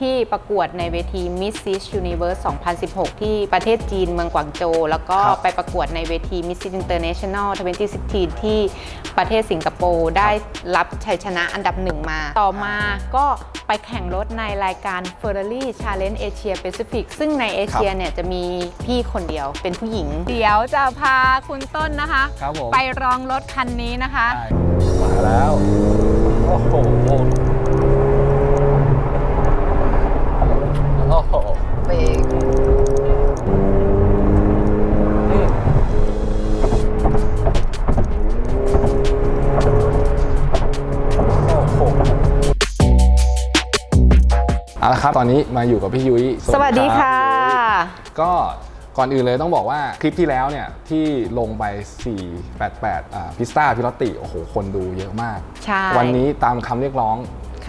พี่ประกวดในเวที Mrs. Universe 2016 ที่ประเทศจีนเมืองกวางโจวแล้วก็ครับไปประกวดในเวที Miss International 2016 ที่ประเทศสิงคโปร์ได้รับชัยชนะอันดับหนึ่งมา ต่อมาก็ไปแข่งรถในรายการ Ferrari Challenge Asia Pacific ซึ่งในเอเชียเนี่ยจะมีพี่คนเดียวเป็นผู้หญิง เดี๋ยวจะพาคุณต้นนะคะ ครับผม ไปลองรถคันนี้นะคะมาแล้ว โอ้โห โอ้โหเบรกอืมโอ้โหเอาละครับ ตอนนี้มาอยู่กับพี่ยุ้ยสวัสดีรับค่ะ ก็ก่อนอื่นเลยต้องบอกว่าคลิปที่แล้วเนี่ยที่ลงไป 488อ่าพิสต้าพิลอตติโอ้โห คนดูเยอะมากใช่วันนี้ตามคำเรียกร้อง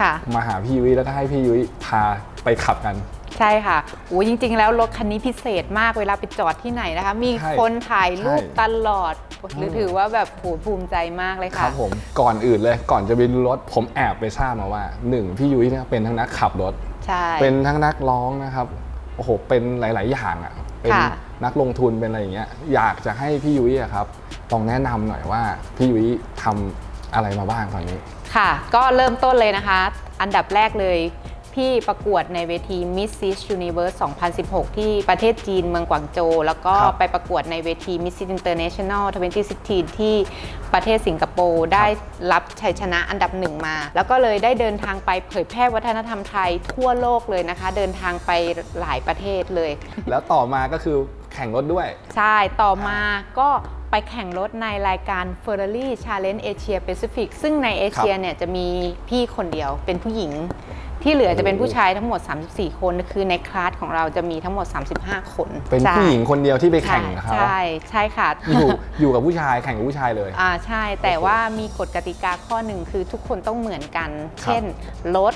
ค่ะมาหาพี่ยุ้ยแล้วก็ให้พี่ยุ้ยพาไปขับกัน ใช่ค่ะโอ้จริง ๆ แล้วรถคันนี้พิเศษมากเวลาไปจอดที่ไหนนะคะ มีใช่คนถ่ายรูปใช่ตลอด หรือถือว่าแบบโหภูมิใจมากเลยคค่ะรับผมก่อนอื่นเลยก่อนจะไปดูรถผมแอบไปทราบมาว่าหนึ่งพี่ยุ้ยเนี่ยเป็นทั้งนักขับรถใช่เป็นทั้งนักร้องนะครับโอ้โหเป็นหลาย ๆ อย่างอะเป็นค่ะนักลงทุนเป็นอะไรอย่างเงี้ยอยากจะให้พี่ยุ้ยอะครับลองแนะนำหน่อยว่าพี่ยุ้ยทำอะไรมาบ้างตอนนี้ ค่ะ ก็เริ่มต้นเลยนะคะ อันดับแรกเลย พี่ประกวดในเวที Mrs. Universe 2016 ที่ประเทศจีนเมืองกวางโจวแล้วก็ครับไปประกวดในเวที Miss International 2016 ที่ประเทศสิงคโปร์ได้รับชัยชนะอันดับหนึ่งมา แล้วก็เลยได้เดินทางไปเผยแพร่วัฒนธรรมไทยทั่วโลกเลยนะคะ เดินทางไปหลายประเทศเลย แล้วต่อมาก็คือแข่งรถด้วย ใช่ ต่อมาก็ไปแข่งรถในรายการ Ferrari Challenge Asia Pacific ซึ่งในเอเชียเนี่ยจะมีพี่คนเดียวเป็นผู้หญิง ที่เหลือจะเป็นผู้ชายทั้งหมด 34 คน คือในคลาสของเราจะมีทั้งหมด 35 คนเป็นใช่ผู้หญิงคนเดียวที่ไปใช่แข่งกับเขาใช่ใช่ค่ะอยู่อยู่กับผู้ชายแข่งกับผู้ชายเลยอ่าใช่ แต่ว่ามีกฎกติกาข้อหนึ่งคือทุกคนต้องเหมือนกันครับเช่นรถ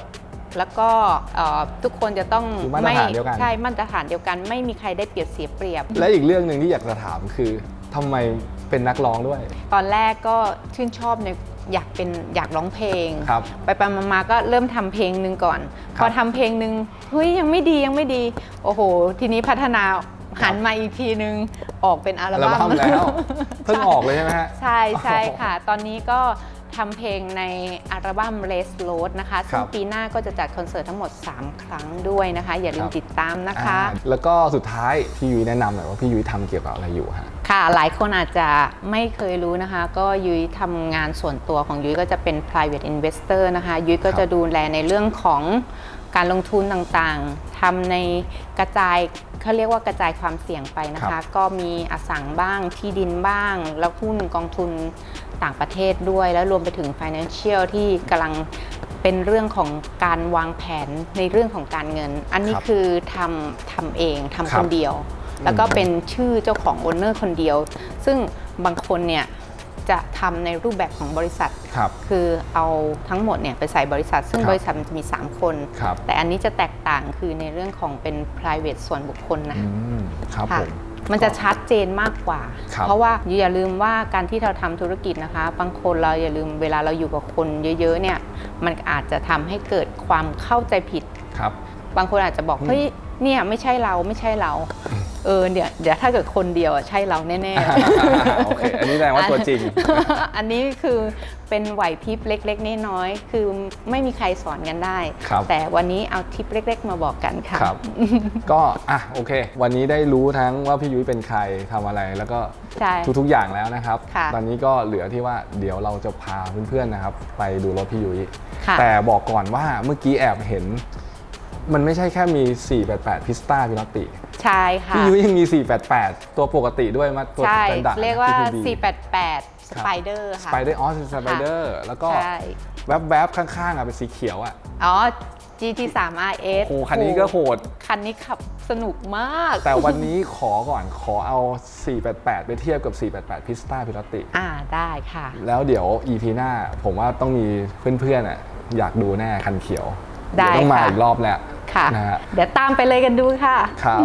แล้วก็เอ่อทุกคนจะต้องคือมาตรฐานเดียวกันใช่มาตรฐานเดียวกัน ไม่มีใครได้เปรียบเสียเปรียบ และอีกเรื่องหนึ่งที่อยากจะถามคือทำไมเป็นนักร้องด้วย ตอนแรกก็ชื่นชอบใน อยากเป็นอยากร้องเพลง ครับไปไปมาๆก็เริ่มทำเพลงหนึ่งก่อนครับพอทำเพลงหนึ่งเฮ้ยยังไม่ดียังไม่ดี โอ้โห ทีนี้พัฒนาหันมาอีกทีนึงออกเป็นอัลอัลบั้บั้มมแล้วเพิ่งออกเลยใช่ไหมฮะ ใช่ใช่ค่ะ ตอนนี้ก็ ทำเพลงในอัลบั้ม Les Road นะคะ ซึ่งครับปีหน้าก็จะจัดคอนเสิร์ตทั้งหมด 3 ครั้งด้วยนะคะ อย่าลืคมรับติดตามนะคะอ่าแล้วก็สุดท้ายพี่ยุ้ยแนะนำหน่อยว่าพี่ยุ้ยทำเกี่ยวกับอะไรอยู่ฮะค่ะ หลายคนอาจจะไม่เคยรู้นะคะ ก็ยุ้ยทำงานส่วนตัวของยุ้ยก็จะเป็น private investor นะคะ ยุ้ยก็ครับจะดูแลในเรื่องของ การลงทุนต่างๆทำในกระจายเขาเรียกว่ากระจายความเสี่ยงไปนะครัคะบก็มีอสังบ้างที่ดินบ้าง แล้วหุ้นกองทุนต่างประเทศด้วย แล้วรวมไปถึง financial ที่กำลังเป็นเรื่องของการวางแผนในเรื่องของการเงิน อันนี้ครับคือทำทำเองทำคครับนเดียว แล้วก็อืมเป็นชื่อเจ้าของโอนเนอร์คนเดียว ซึ่งบางคนเนี่ย จะทำในรูปแบบของบริษัทครับคือเอาทั้งหมดเนี่ยไปใส่บริษัท ซึ่งครับบริษัทมันจะมี 3 คนครับแต่อันนี้จะแตกต่างคือในเรื่องของเป็น private ส่วนบุคคลนะอืมครับค่ะผมมันจะชัดเจนมากกว่าครับเพราะว่าอย่าลืมว่าการที่เราทำธุรกิจนะคะ บางคนเราอย่าลืมเวลาเราอยู่กับคนเยอะๆเนี่ยมันอาจจะทำให้เกิดความเข้าใจผิดครับ บางคนอาจจะบอกอืมเฮ้ย เนี่ยไม่ใช่เราไม่ใช่เรา เออเดี๋ยวเดี๋ยวถ้าเกิดคนเดียวอะใช่เราแน่ๆ โอเค อันนี้แสดงว่าตัวจริง อันนี้คือเป็นไหวพริบเล็กๆน้อยๆคือไม่มีใครสอนกันได้ ครับ แต่วันนี้เอาทิปเล็ก ๆ มาบอกกันค่ะ ครับ ก็อะโอเค วันนี้ได้รู้ทั้งว่าพี่ยุ้ยเป็นใครทำอะไรแล้วก็ใช่ทุกๆอย่างแล้วนะครับ ค่ะ ตอนนี้ก็เหลือที่ว่าเดี๋ยวเราจะพาเพื่อนๆนะครับ ไปดูรถพี่ยุ้ย ค่ะ แต่บอกก่อนว่าเมื่อกี้แอบเห็น มันไม่ใช่แค่มี 488 พิสต้าพิลอตติใช่ค่ะพี่ยุ้ยยังมี 488 ตัวปกติด้วยมาตัวใช่สแตนดาร์ดเรียกว่า TPB 488 Spider ค่ะสไปเดอร์อ๋อสไปเดอร์แล้วก็ใช่แวบๆข้างๆอะเป็นสีเขียวอะอ๋อ GT3 RS โอ้คันนี้ก็โหด คันนี้ขับสนุกมาก แต่วันนี้ขอก่อนขอเอา 488 ไปเทียบกับ 488 พิสต้าพิลอตติ อ่าได้ค่ะ แล้วเดี๋ยว EP หน้า ผมว่าต้องมีเพื่อนๆอะอยากดูแน่คันเขียว ได้เยวต้องมาค่ะ อีกรอบแล้วค่ะ นะฮะ เดี๋ยวตามไปเลยกันดูค่ะ ครับ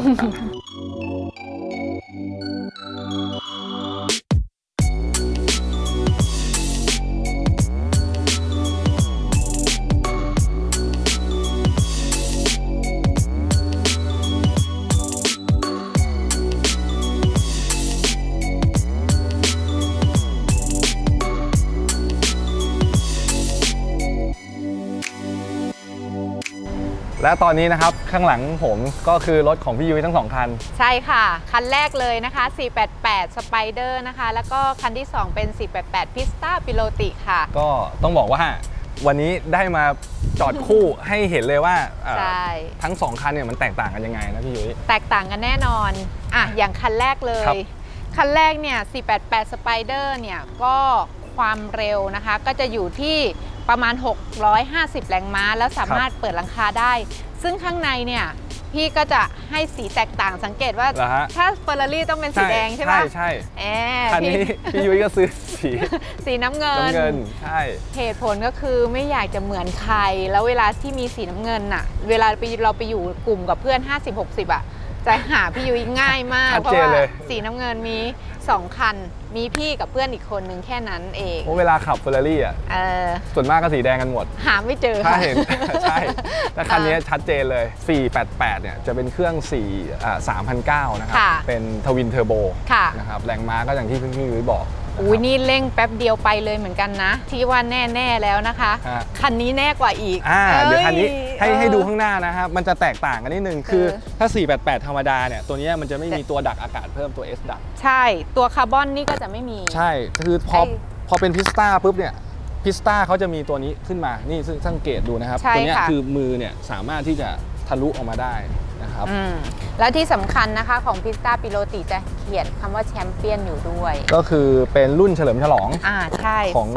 และตอนนี้นะครับข้างหลังผมก็คือรถของพี่ยุ้ยทั้งสองคัน ใช่ค่ะ คันแรกเลยนะคะ 488 Spider นะคะ แล้วก็คันที่ 2 เป็น 488 Pista Piloti ค่ะ ก็ต้องบอกว่าวันนี้ได้มาจอดคู่ให้เห็นเลยว่าเอ่อใช่ ทั้งสองคันเนี่ยมันแตกต่างกันยังไงนะพี่ยุ้ย แตกต่างกันแน่นอน อะ อย่างคันแรกเลครัย บ คันแรกเนี่ย 488 Spider เนี่ย ก็ความเร็วนะคะ ก็จะอยู่ที่ ประมาณ 650 แรงม้า แล้วสามารถเปิดหลังคาได้ ซึ่งข้างในเนี่ยพี่ก็จะให้สีแตกต่างสังเกตว่าเหรอฮะ ถ้าเฟอร์รารี่ต้องเป็นสีแดงใช่ไหมใช่ใช่แอคันนี้พี่ พี่ยุ้ยก็ซื้อสีสีน้ำเงิน น้ำเงินใช่ เหตุผลก็คือไม่อยากจะเหมือนใคร แล้วเวลาที่มีสีน้ำเงินน่ะ เวลาไปเราไปอยู่กลุ่มกับเพื่อน 50-60 อะ จะหาพี่ยุ้ยง่ายมาก ชัดเพราะเจนว่าเลย สีน้ำเงินมี 2 คัน มีพี่กับเพื่อนอีกคนนึงแค่นั้นเองเพราะเวลาขับเฟอร์รารี่อะเออส่วนมากก็สีแดงกันหมด หาไม่เจอถ้าค่ะ เห็น ใช่แต่คันนี้ชัดเจนเลย 488 เนี่ยจะเป็นเครื่อง4อ่า3,009 นะครัค่ะเป็นทวินเทอร์โบค่ะ นะครับแรงม้าก็อย่างที่พี่ยุ้ยบอกะครับ อุ้ยนี่เร่งแป๊บเดียวไปเลยเหมือนกันนะ ที่ว่าแน่ๆแล้วนะคะ ฮะ คันนี้แน่กว่าอีกอ่าเดี๋ยวคันนี้เอ้ยให้ให้ดูเออข้างหน้านะครับมันจะแตกต่างกันนิดนึงคือเออ ถ้า 488 ธรรมดาเนี่ยตัวเนี้ยมันจะไม่มีตัวดักอากาศเพิ่มตัว S ดัก ใช่ ตัวคาร์บอนนี่ก็จะไม่มี ใช่ คือพอไอ้พอเป็นพิสตาปุ๊บเนี่ยพิสตาเขาจะมีตัวนี้ขึ้นมา นี่ซึ่งสังเกตดูนะครับ ใช่ตัวเนี้ยค่ะ คือมือเนี่ยสามารถที่จะทะลุออกมาได้ นะครับ อืมแล้วที่สำคัญนะคะของพิสตาปิโลติจะเขียนคำว่าแชมเปี้ยนอยู่ด้วย ก็คือเป็นรุ่นเฉลิมฉลอง อ่าใช่ ของ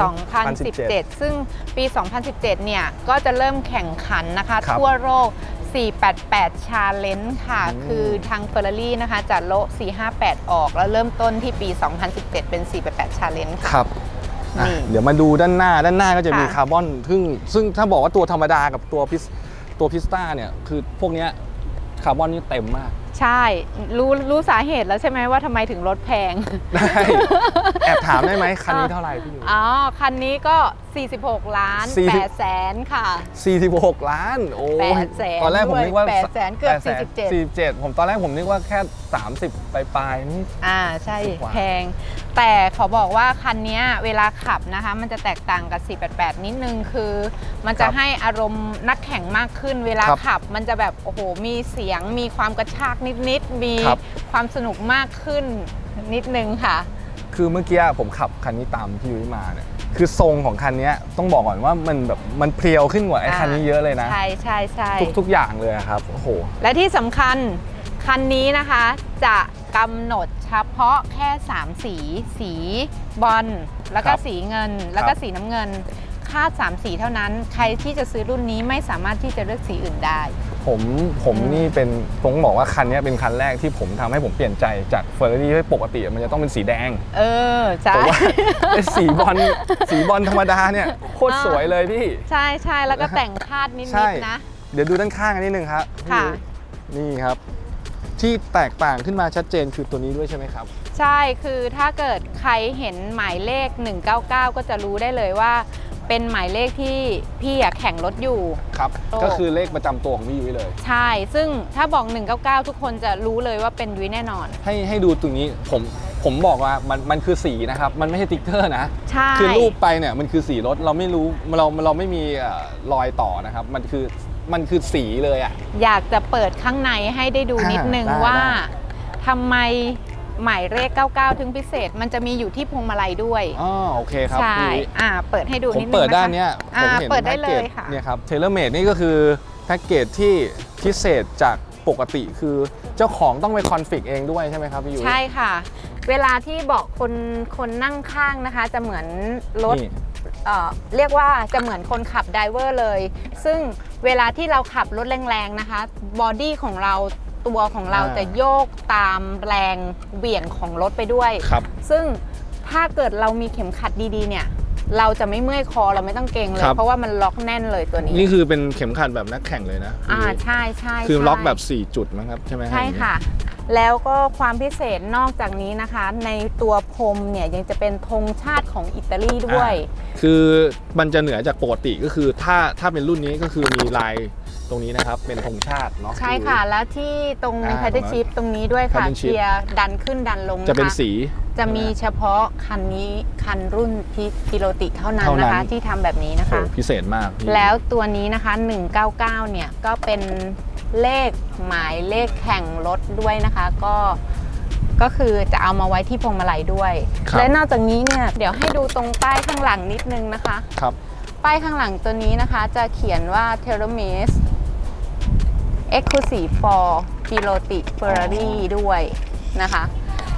2017 ซึ่งปี 2017 เนี่ย ก็จะเริ่มแข่งขันนะคะ ครับทั่วโลก 488 Challenge ค่ะ อืม คือทาง Ferrari นะคะจะโละ458 ออก แล้วเริ่มต้นที่ปี 2017 เป็น 488 Challenge ค่ะ ครับอะนี่เดี๋ยวมาดูด้านหน้า ด้านหน้าก็จะมีค่ะ คาร์บอนซึ่งซึ่งถ้าบอกว่าตัวธรรมดากับตัวพิสตัวพิสตาเนี่ย คือพวกเนี้ย คาร์บอนนี่เต็มมาก ใช่ รู้รู้สาเหตุแล้วใช่ไหมว่าทำไมถึงลดแพง ได้ แอบถามได้ไหมคันนี้เท่าไหร่พี่อยู่อ๋อ คันนี้ก็46 ล้านสี่สิบ8แสนค่ะ 46 ล้าน โอ้ยแปดแสนตอนแรกผมนึกว่าด้วยแปดแสนเกือบแปดแสน47 47 ผมตอนแรกผมนึกว่าแค่ 30 ปลายๆนี่ อ่าใช่ถูกกว่า แพง แต่ขอบอกว่าคันเนี้ยเวลาขับนะคะ มันจะแตกต่างกับ 488 นิดนึงคือ มันจะให้อารมณ์นักแข่งมากขึ้น เวลาครับขับมันจะแบบโอ้โหมีเสียง มีความกระชากนิดๆมีครับ ความสนุกมากขึ้นนิดนึงค่ะ คือเมื่อกี้ผมขับคันนี้ตามพี่ยุ้ยมาเนี่ย คือทรงของคันเนี้ยต้องบอกก่อนว่ามันแบบมันเพรียวขึ้นกว่าไอ้อ่าคันนี้เยอะเลยนะ ใช่ใช่ใช่ทุกทุกอย่างเลยอะครับโอ้โหและที่สำคัญคันนี้นะคะจะกำหนดเฉพาะแค่ 3 สี สีบอลแล้วก็ครับสีเงิน แล้วก็ครับสีน้ำเงินคาด3สีเท่านั้น ใครที่จะซื้อรุ่นนี้ไม่สามารถที่จะเลือกสีอื่นได้ ผมผมอืมนี่เป็นผมบอกว่าคันเนี้ยเป็นคันแรกที่ผมทำให้ผมเปลี่ยนใจจากเฟอร์รารี่ที่ปกติมันจะต้องเป็นสีแดง เออใช่แต่ว่าไอ้สีบอลสีบอลธรรมดาเนี่ยโคตรสวยเลยพี่ ใช่ใช่แล้วก็แต่งคาดนิใช่ดๆนะ เดี๋ยวดูด้านข้างกันนิดนึงครับค่ะนี่ครับ ที่แตกต่างขึ้นมาชัดเจนคือตัวนี้ด้วยใช่ไหมครับ ใช่คือถ้าเกิดใครเห็นหมายเลข 199 ก็จะรู้ได้เลยว่า เป็นหมายเลขที่พี่อะแข่งรถอยู่ ครับ โอ้ ก็คือเลขประจำตัวของพี่ยุ้ยเลย ใช่ ซึ่งถ้าบอก 199 ทุกคนจะรู้เลยว่าเป็นยุ้ยแน่นอน ให้ให้ดูตรงนี้ผมผมบอกว่ามันมันคือสีนะครับ มันไม่ใช่ติ๊กเกอร์นะ ใช่ คือรูปไปเนี่ยมันคือสีรถเราไม่รู้เราเราไม่มีเอ่อรอยต่อนะครับ มันคือมันคือสีเลยอะ อยากจะเปิดข้างในให้ได้ดูนิดนึงอ่าได้ว่าได้ ทำไม หมายเลข 99 ถึงพิเศษ มันจะมีอยู่ที่พวงมาลัยด้วยอ๋อโอเคครับใช่พี่อ่าเปิดให้ดูผมนิดนึงเปิดนะคะด้านเนี้ยผมอ่าเห็นเปิดได้แพ็กเลเกจยค่ะเนี่ยครับเทเลเมดนี่ก็คือแพ็กเกจที่พิเศษจากปกติคือเจ้าของต้องไปคอนฟิกเองด้วยใช่ไหมครับพี่ยุ้ยใช่ค่ะ เวลาที่บอกคนคนนั่งข้างนะคะ จะเหมือนรถนี่เอ่อเรียกว่าจะเหมือนคนขับไดเวอร์เลย ซึ่งเวลาที่เราขับรถแรงๆนะคะ บอดี้ของเรา ตัวของเราอ่าจะโยกตามแรงเหวี่ยงของรถไปด้วย ครับ ซึ่งถ้าเกิดเรามีเข็มขัดดีๆ เนี่ย เราจะไม่เมื่อยคอเราไม่ต้องเกรงเลย ครับ เพราะว่ามันล็อกแน่นเลยตัวนี้ นี่คือเป็นเข็มขัดแบบนักแข่งเลยนะอ่าพี่ยุ้ยใช่ใช่คือใช่ล็อกแบบ 4 จุดมั้งครับใช่ไหมฮใช่ค่ะ แล้วก็ความพิเศษนอกจากนี้นะคะ ในตัวพรมเนี่ยยังจะเป็นธงชาติของอิตาลีด้วยอ่าคือมันจะเหนือจากปกติก็คือถ้าถ้าเป็นรุ่นนี้ก็คือมีลาย ตรงนี้นะครับเป็นธงชาติเนาะ ใช่ค่ะ แล้วที่ตรงอ่าแพทเทิร์นชิพตรงนี้ด้วยค่ะ paddle shift เกียร์ดันขึ้นดันลงจะเป็นคสี จะมีเฉพาะคันนี้คันรุ่นพิกิโลติเท่านั้นเท่านั้นนะคะที่ทำแบบนี้นะโอ้คะ พิเศษมากพี่แล้วตัวนี้นะคะ 199 เนี่ย ก็เป็นเลขหมายเลขแข่งรถด้วยนะคะ ก็ ก็คือจะเอามาไว้ที่พวงมาลัยด้วย ครับและนอกจากนี้เนี่ย เดี๋ยวให้ดูตรงป้ายข้างหลังนิดนึงนะคะ ครับ ป้ายข้างหลังตัวนี้นะคะ จะเขียนว่า t e r m i s Exclusive for Piloti Ferrari ด้วยนะคะ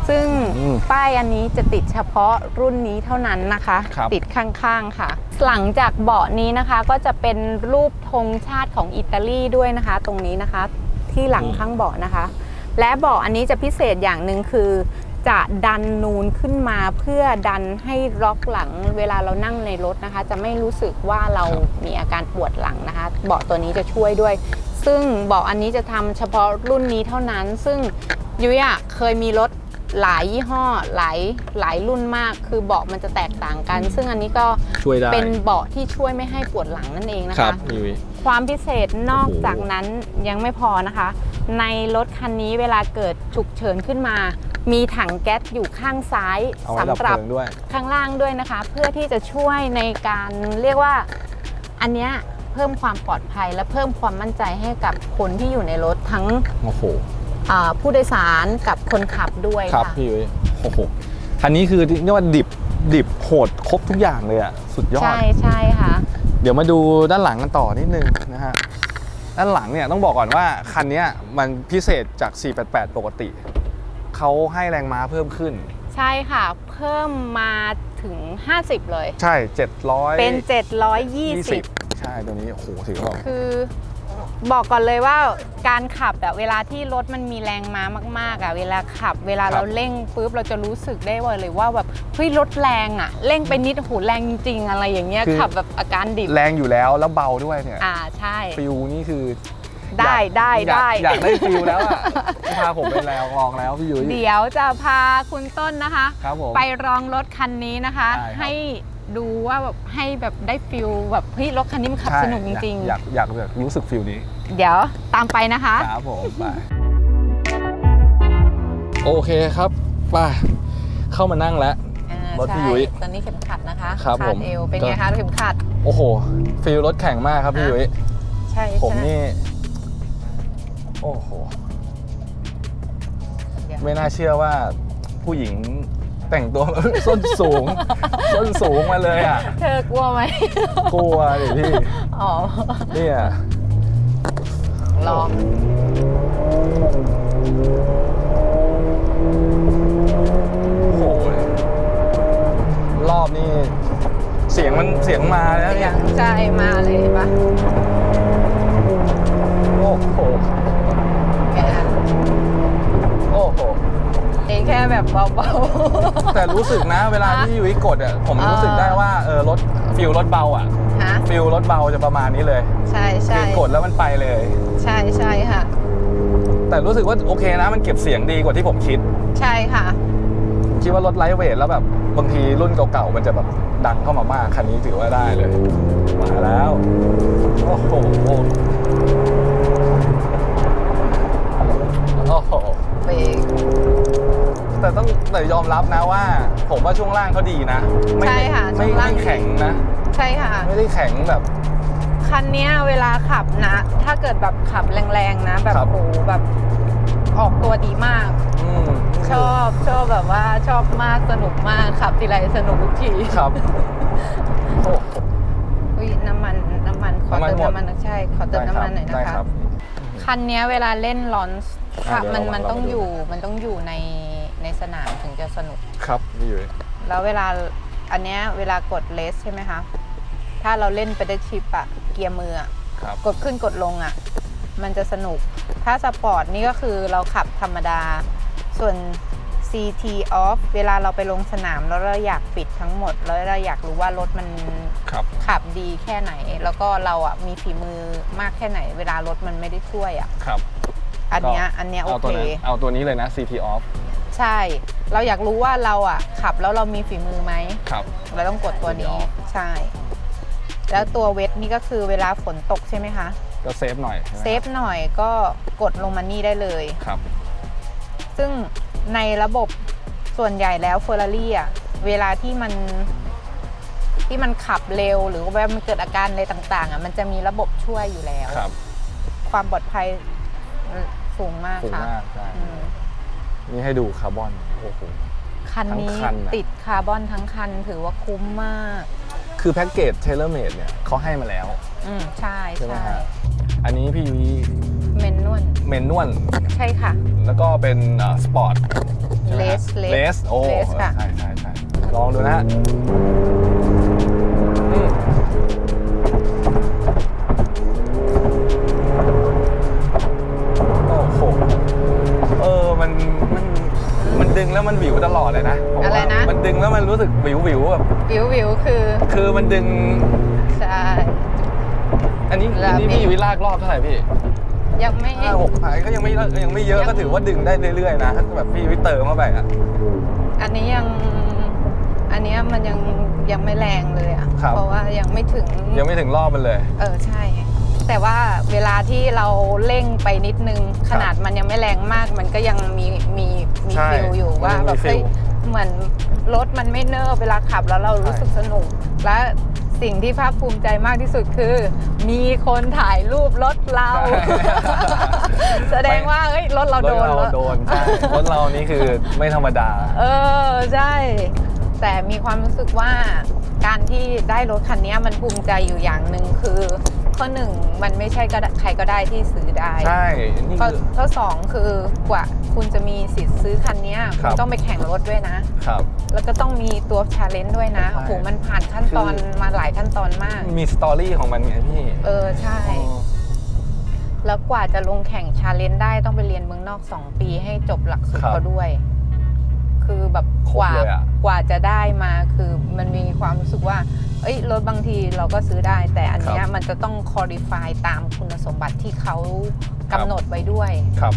ซึ่งอืมป้ายอันนี้จะติดเฉพาะรุ่นนี้เท่านั้นนะคะ ครับ ติดข้างๆค่ะ หลังจากเบาะนี้นะคะก็จะเป็นรูปธงชาติของอิตาลีด้วยนะคะ ตรงนี้นะคะที่หลังข้างเบาะนะคะ และเบาะอันนี้จะพิเศษอย่างหนึ่งคือ จะดันนูนขึ้นมาเพื่อดันให้ล็อกหลังเวลาเรานั่งในรถนะคะ จะไม่รู้สึกว่าเรามีอาการปวดหลังนะคะ เบาะตัวนี้จะช่วยด้วย ซึ่งเบาะอันนี้จะทำเฉพาะรุ่นนี้เท่านั้น ซึ่งยุ้ยอะเคยมีรถหลายยี่ห้อหลายหลายรุ่นมาก คือเบาะมันจะแตกต่างกัน ซึ่งอันนี้ก็ช่วยได้เป็นเบาะที่ช่วยไม่ให้ปวดหลังนั่นเองนะครัคะบพี่ยุ้ย ความพิเศษนอกโอ้โหจากนั้นยังไม่พอนะคะ ในรถคันนี้เวลาเกิดฉุกเฉินขึ้นมา มีถังแก๊สอยู่ข้างซ้ายเอาไว้ดับสำหรับเพลิงด้วยข้างล่างด้วยนะคะ เพื่อที่จะช่วยในการเรียกว่าอันเนี้ยเพิ่มความปลอดภัยและเพิ่มความมั่นใจให้กับคนที่อยู่ในรถทั้งโอ้โหอ่าผู้โดยสารกับคนขับด้วยครับค่ะพี่ยุ้ยโอ้โหคันนี้คือเรียกว่าดิบดิบโหดครบทุกอย่างเลยอะสุดยอด ใช่ใช่ค่ะ เดี๋ยวมาดูด้านหลังกันต่อนิดนึงนะฮะ ด้านหลังเนี่ยต้องบอกก่อนว่าคันเนี้ยมันพิเศษจาก 488 ปกติ เขาให้แรงม้าเพิ่มขึ้น ใช่ค่ะ เพิ่มมาถึง 50 เลย ใช่ 700 เป็น 720 ใช่ ตัวนี้โอ้โหถือว่าคือ บอกก่อนเลยว่าการขับแบบเวลาที่รถมันมีแรงม้ามากๆอะเวลาขับ เวลาเราเร่งปุ๊บเราจะรู้สึกได้ว่าเลยว่าแบบเฮ้ยรถแรงอะเร่งไปนิดโอ้โหแรงจริงๆอะไรอย่างเงี้ยขับแบบอาการดิบแรงอยู่แล้วแล้วเบาด้วยเนี่ยอ่าใช่ ฟิลนี่คือได้อยากได้อยากได้ อยากได้ฟิลแล้วอะพาผมไปแล้วลองแล้วพี่ยุ้ย เดี๋ยวจะพาคุณต้นนะคะ ครับผมไปลองรถคันนี้นะคะ ได้ครับ ให้ ดูว่าแบบให้แบบได้ฟิลแบบเฮ้ยรถคันนี้มันขับใช่สนุกจริงอยากอยากอยากรู้สึกฟิลนี้ๆเดี๋ยวตามไปนะคะ ครับผมไปโอเคครับไปเข้ามานั่งแล้ว อ่ารถพี่ใช่ยุ้ยตอนนี้เข็มขัดนะคะครับคาผดมเอวเป็นก็ไงคะเข็มขัด โอ้โหฟิลรถแข่งมากครับพี่อะยุ้ยใช่ผมใช่นี่ โอ้โห เดี๋ยวไม่น่าเชื่อว่าผู้หญิง แต่งตัวส้นสูง ส้นสูงมาเลยอะ เธอกลัวไหมกลัวดิพี่ อ๋อ เนี่ย ลอง แต่รู้สึกนะ เวลาที่ยุ้ยกดอะผมเออรู้สึกได้ว่าเออรถฟิลรถเบาอะๆฮะฟิลรถเบาจะประมาณนี้เลยใช่ใช่คือกดแล้วมันไปเลย ใช่ใช่ค่ะ แต่รู้สึกว่าโอเคนะ มันเก็บเสียงดีกว่าที่ผมคิด ใช่ค่ะผมคิดว่ารถไลท์เวทแล้วแบบบางทีรุ่นเก่าๆมันจะแบบดังเข้ามามาก คันนี้ถือว่าได้เลย มาแล้วโอ้โหโอ้โหเบรก แต่ต้องแต่ยอมรับนะว่า ผมว่าช่วงล่างเขาดีนะ ไม่ใช่ค่ะไม่ช่วงล่าง ไม่แข็งนะ ใช่ค่ะ ไม่ได้แข็งแบบ คันเนี้ยเวลาขับนะ ถ้าเกิดแบบขับแรงๆนะ แบบครับ โอ้โหแบบออกตัวดีมาก อืมชอบชอบแบบว่าชอบมากสนุกมากขับทีไรสนุกทุกทีครับโอ้โหอุ้ยน้ำมันน้ำมันขอน้ำมันเติมหมดน้ำมันหน่อยใช่ขอเติมน้ำมันหน่อยนะได้คะครับคันเนี้ยเวลาเล่นลอนส์ อะค่ะเดี๋ยวมันเรามันลองต้องดูอยู่มันต้องอยู่ในในสนามถึงจะสนุก ครับพี่ยุ้ยแล้วเวลาอันเนี้ยเวลากดเลสใช่ไหมคะ ถ้าเราเล่นไปได้ชิปอะเกียร์มืออะครับกดขึ้นกดลงอะมันจะสนุก ถ้าสปอร์ตนี่ก็คือเราขับธรรมดา ส่วน CT off เวลาเราไปลงสนามแล้วเราอยากปิดทั้งหมด แล้วเราอยากรู้ว่ารถมันครับขับดีแค่ไหน แล้วก็เราอะมีฝีมือมากแค่ไหน เวลารถมันไม่ได้ช่วยอะ ครับ อันเนี้ยอันเนี้ยโอเอาเคตัวนั้นเอาตัวนี้เลยนะ CT off ใช่ เราอยากรู้ว่าเราอะขับแล้วเรามีฝีมือไหมครับเราต้องกดตัวนี้ CT off ใช่ แล้วตัวเวทนี่ก็คือเวลาฝนตกใช่ไหมคะ ก็เซฟหน่อยใช่ไหมเซฟหน่อยก็กดลงมานี่ได้เลยครับ ซึ่งในระบบส่วนใหญ่แล้วเฟอร์รารี่อะเวลาที่มันที่มันขับเร็วหรือว่ามันเกิดอาการอะไรต่าง ๆ อะ มันจะมีระบบช่วยอยู่แล้ว ครับ ความปลอดภัย สูงมากสูงค่ะมากใช่อืมนี่ให้ดูคาร์บอนโอ้โห คันนี้ทั้งคันอะติดคาร์บอนทั้งคันถือว่าคุ้มมาก คือแพ็กเกจเทเลเมดเนี่ยเขาให้มาแล้วอืมใช่ใช่ไหมใช่ฮะอันนี้พี่ยุ้ยเมนนวลเมนนวลใช่ค่ะ แล้วก็เป็นสปอร์ต เลสเลสโอ้เลสค่ะ ใช่ใช่ใช่ลองดูนะฮะ ดึงแล้วมันวิวตลอดเลยนะผมว่าอะไรนะ มันดึงแล้วมันรู้สึกวิววิวแบบวิววิวคือ คือมันดึง ใช่ อันนี้แล้วอันนี้พี่ พี่วิลากรอบเท่าไหร่พี่ยังไม่ ห้าหกพันก็ยังไม่ยังไม่เยอะยัง ก็ถือว่าดึงได้เรื่อยๆนะถ้าแบบพี่วิเติมเข้าไปอะ อันนี้ยัง อันเนี้ยมันยังยังไม่แรงเลยอะ ครับ เพราะว่ายังไม่ถึง ยังไม่ถึงรอบมันเลย เออใช่ แต่ว่าเวลาที่เราเร่งไปนิดนึง ขนาดมันยังไม่แรงมาก มันก็ยังมีมีมีใช่ฟิลอยู่ว่ามันยังมีแบบเฮ้ย feel เหมือนรถมันไม่เนิบเวลาขับแล้วเรารู้สึกสนุก และสิ่งที่ภาคภูมิใจมากที่สุดคือ มีคนถ่ายรูปรถเรา แสดงว่าเฮ้ยรถเรารถโดนเราโดนใช่รถเรานี่คือไม่ธรรมดา เออใช่ แต่มีความรู้สึกว่าการที่ได้รถคันนี้มันภูมิใจอยู่อย่างหนึ่งคือ ข้อหนึ่งมันไม่ใช่ก็ได้ใครก็ได้ที่ซื้อได้ใช่นี่ข้อคือ ข้อสองคือกว่าคุณจะมีสิทธิ์ซื้อคันนี้ครัคุณบต้องไปแข่งรถด้วยนะ ครับ แล้วก็ต้องมีตัวชาเลนจ์ด้วยนะใช่โอ้โหมันผ่านขั้นตอนคือ มาหลายขั้นตอนมาก มีสตอรี่ของมันไงพี่เออใช่ อ๋อ แล้วกว่าจะลงแข่งชาเลนจ์ได้ต้องไปเรียนเมืองนอก 2 ปีให้จบหลักสูตรครับ เขาด้วย คือแบบครบกว่าเลยอะ กว่าจะได้มาคือมันมีความรู้สึกว่า เอ้ยรถบางทีเราก็ซื้อได้ แต่อันเนี้ยมันจะต้องคอดิฟายตามคุณสมบัติที่เขากำหนดไว้ด้วย ครับ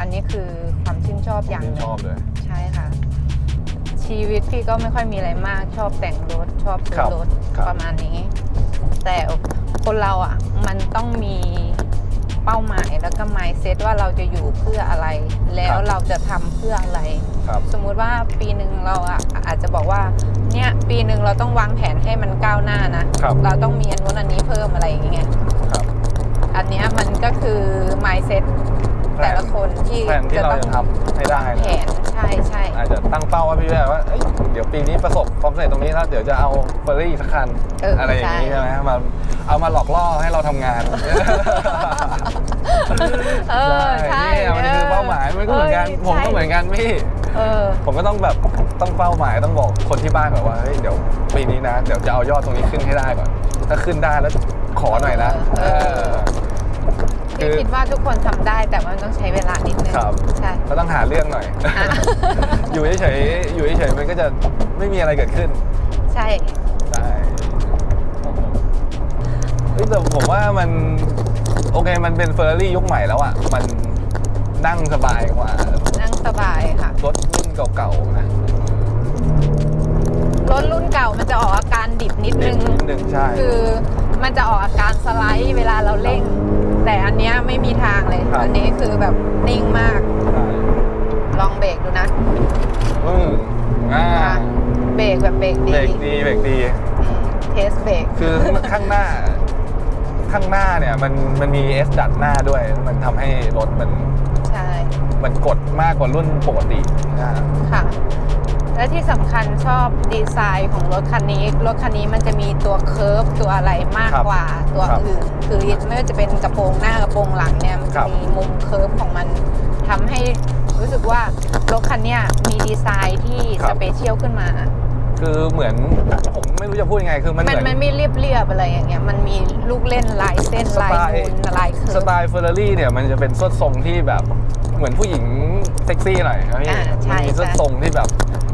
อันนี้คือความชื่นชอบอย่างหชื่นนึ่ชงอบเลย ใช่ค่ะ ชีวิตพี่ก็ไม่ค่อยมีอะไรมากชอบแต่งรถชอบซื้ครัอบรถครับ ประมาณนี้ แต่คนเราอะ มันต้องมี เป้าหมายแล้วก็ mindset ว่าเราจะอยู่เพื่ออะไร แล้วเราจะทำเพื่ออะไร ครับสมมุติว่าปีหนึ่งเราอะอาจจะบอกว่าเนี่ยปีหนึ่งเราต้องวางแผนให้มันก้าวหน้านะครับเราต้องมีอันนู้นอันนี้เพิ่มอะไรอย่างเงี้ยครับอันเนี้ยมันก็คือ mindset แต่ละคนที่แผนที่เราจะทำให้ได้แผนะนใช่ใช่อาจจะตั้งเป้าว่าพี่แม่ว่าเอ้ยเดี๋ยวปีนี้ประสบความสำเร็จตรงนี้แล้วเดี๋ยวจะเอาเฟอร์รี่สักคัน เออออะไรอย่างนี้ใช่ใช่ไหมมาเอามาหลอกล่อให้เราทำงาน เออใช่นี่มันคือเป้าหมายมันก็เหมือนกันผมก็เหมือนกันพี่ เออ ผมก็ต้องแบบต้องเป้าหมายต้องบอกคนที่บ้านแบบว่าเฮ้ยเดี๋ยวปีนี้นะเดี๋ยวจะเอายอดตรงนี้ขึ้นให้ได้ก่อนถ้าขึ้นได้แล้วขอหน่อยนะเออคืพี่อคิดว่าทุกคนทำได้แต่มันต้องใช้เวลานิดนึงครับ ใช่ ก็ต้องหาเรื่องหน่อยอะอยู่เฉยๆอยู่เฉยๆมันก็จะไม่มีอะไรเกิดขึ้น แต่ผมว่ามันโอเคมันเป็นเฟอร์รารี่ยุคใหม่แล้วอะ มันนั่งสบายกว่า นั่งสบายค่ะ รถรุ่นเก่าๆนะ รถรุ่นเก่ามันจะออกอาการดิบนิดนึงหนึ่งใช่ คือมันจะออกอาการสไลด์เวลาเราเร่ง แต่อันเนี้ยไม่มีทางเลย ครับ อันนี้คือแบบนิ่งมากใช่ลองเบรกดูนะอืมอ่าค่ะเบรกแบบเบรกเบดีรกดีเบรกดี เทสเบรกคือข้างหน้า ข้างหน้าเนี่ยมันมันมีเอสดัดหน้าด้วย มันทำให้รถมันใช่ มันกดมากกว่ารุ่นปกตินะค่ะ และที่สำคัญชอบดีไซน์ของรถคันนี้ รถคันนี้มันจะมีตัวเคิร์ฟตัวอะไรมากกว่าตัวอื่น คือไม่ว่าจะเป็นกระโปรงหน้ากระโปรงหลังเนี่ยมันจะมีมุมเคิร์ฟของมันทำให้รู้สึกว่ารถคันเนี้ยมีดีไซน์ที่สเปเชียลขึ้นมา คือเหมือนผม ไม่รู้จะพูดยังไงคือมันมันเหมือนมันไม่เรียบๆอะไรอย่างเงี้ยมันมีลูกเล่นลายเส้นสลายไตล์นูนลายเคิสร์ฟไตล์เฟอร์รารี่เนี่ยมันจะเป็นส้นทรงที่แบบเหมือนผู้หญิงเซ็กซี่หน่อยนะพี่อ่าใช่มันมีส้นใช่ทรงที่แบบ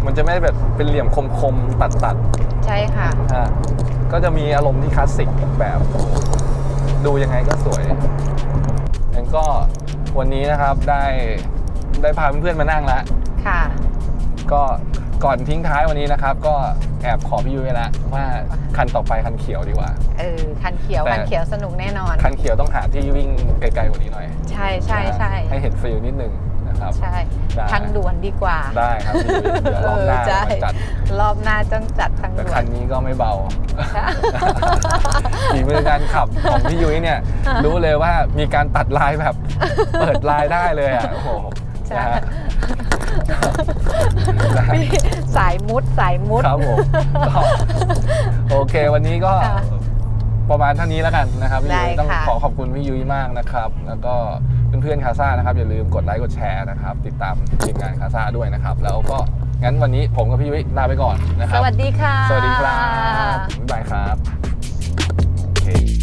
มันจะไม่แบบเป็นเหลี่ยมคมๆตัดตัดใช่ค่ะๆอะก็จะมีอารมณ์ที่คลาสสิกอีกแบบ ดูยังไงก็สวยงั้นก็วันนี้นะครับได้ได้พาเพื่อนๆมานั่งแล้วค่ะ ก็ ก่อนทิ้งท้ายวันนี้นะครับ ก็แอบขอพี่ยุ้ยไว้แล้วว่าคันต่อไปคันเขียวดีกว่า เออ คันเขียว แต่ คันเขียวสนุกแน่นอน คันเขียวต้องหาที่วิ่งไกลๆกว่านี้หน่อยใช่ใช่ใช่ให้เห็นฟิลนิดนึงนะครับ ใช่ ได้ ทางด่วนดีกว่า ได้ครับพี่ยุ้ยเดี๋ยวรอบหน้าเใช่ มาจัด รอบหน้าต้องจัดทางแต่ด่วคันน นี้ก็ไม่เบา ฝีมือการขับของพี่ยุ้ยเนี่ย รู้เลยว่ามีการตัดลายแบบ เปิดลายได้เลยอะโอ้โหใช่ นะฮะ นะฮะสายมุดสายมุด ครับผมก็โอเค วันนี้ก็ค่ะประมาณเท่านี้แล้วกันนะครับพี่ยุ้ยได้ต้องค่ะ ขอขอบคุณพี่ยุ้ยมากนะครับ แล้วก็เพื่อนๆคาซ่านะครับอย่าลืมกดไลค์กดแชร์นะครับ ติดตามทีมงานคาซ่าด้วยนะครับ แล้วก็งั้นวันนี้ผมกับพี่ยุ้ยลาไปก่อนนะคสรับ วัสดีค่ะ สวัสดีครับบ๊ายบายครับโอเค